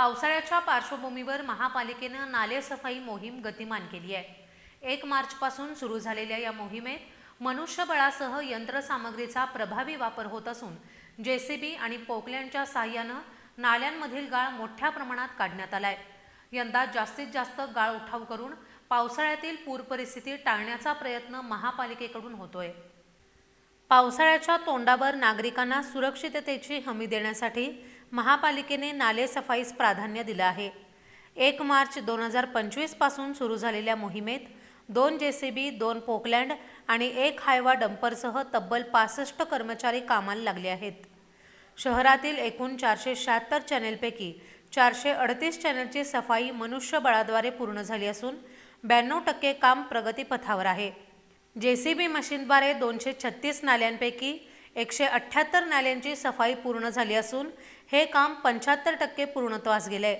पावसाळ्याच्या पार्श्वभूमीवर महापालिकेनं नालेसफाई मोहीम गतिमान केली आहे. एक मार्चपासून सुरू झालेल्या या मोहिमेत मनुष्यबळासह यंत्रसामग्रीचा प्रभावी वापर होत असून जेसीबी आणि पोकलँडच्या सहाय्यानं नाल्यांमधील गाळ मोठ्या प्रमाणात काढण्यात आलाय. यंदा जास्तीत जास्त गाळ उठाव करून पावसाळ्यातील पूर परिस्थिती टाळण्याचा प्रयत्न महापालिकेकडून होतोय. पावसाळ्याच्या तोंडावर नागरिकांना सुरक्षिततेची हमी देण्यासाठी महापालिकेने नाले सफाईस प्राधान्य दिलं आहे. एक मार्च दोन हजार पंचवीसपासून सुरू झालेल्या मोहिमेत दोन जे सी बी दोन पोकलँड आणि एक हायवा डंपरसह तब्बल पासष्ट कर्मचारी कामाला लागले आहेत. शहरातील एकूण चारशे शहात्तर चॅनेलपैकी चारशे अडतीस चॅनेलची सफाई मनुष्यबळाद्वारे पूर्ण झाली असून ब्याण्णव टक्के काम प्रगतीपथावर आहे. जे सी बी मशीनद्वारे दोनशे छत्तीस नाल्यांपैकी एकशे अठ्ठ्याहत्तर नाल्यांची सफाई पूर्ण झाली असून हे काम पंच्याहत्तर टक्के पूर्णत्वास गेले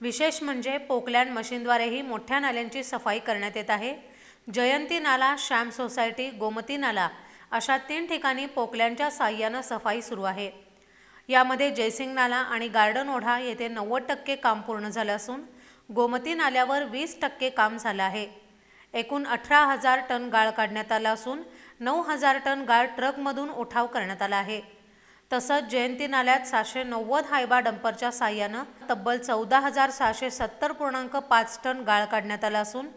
विशेष म्हणजे पोकलँड मशीनद्वारेही मोठ्या नाल्यांची सफाई करण्यात येत आहे. जयंती नाला श्याम सोसायटी गोमती नाला अशा तीन ठिकाणी पोकलँडच्या साह्यानं सफाई सुरू आहे. यामध्ये जयसिंग नाला आणि गार्डन ओढा येथे नव्वद टक्के काम पूर्ण झालं असून गोमती नाल्यावर वीस टक्के काम झालं आहे. एकूण अठरा हजार टन गाळ काढण्यात आला असून नऊ हजार टन गाळ ट्रकमधून उठाव करण्यात आला आहे. तसंच जयंती नाल्यात सहाशे नव्वद हायबा डंपरच्या साह्यानं तब्बल चौदा हजार सहाशे सत्तर पूर्णांक पाच टन गाळ काढण्यात आला असून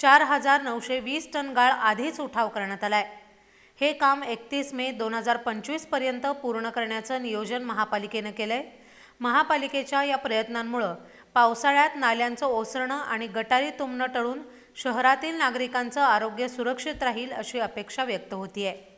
चार हजार नऊशे वीस टन गाळ आधीच उठाव करण्यात आलाय. हे काम एकतीस मे दोन हजार पंचवीसपर्यंत पूर्ण करण्याचं नियोजन महापालिकेनं केलंय. महापालिकेच्या या प्रयत्नांमुळं पावसाळ्यात नाल्यांचं ओसरणं आणि गटारी तुंबणं टळून शहरातील नागरिकांचं आरोग्य सुरक्षित राहील अशी अपेक्षा व्यक्त होतीये.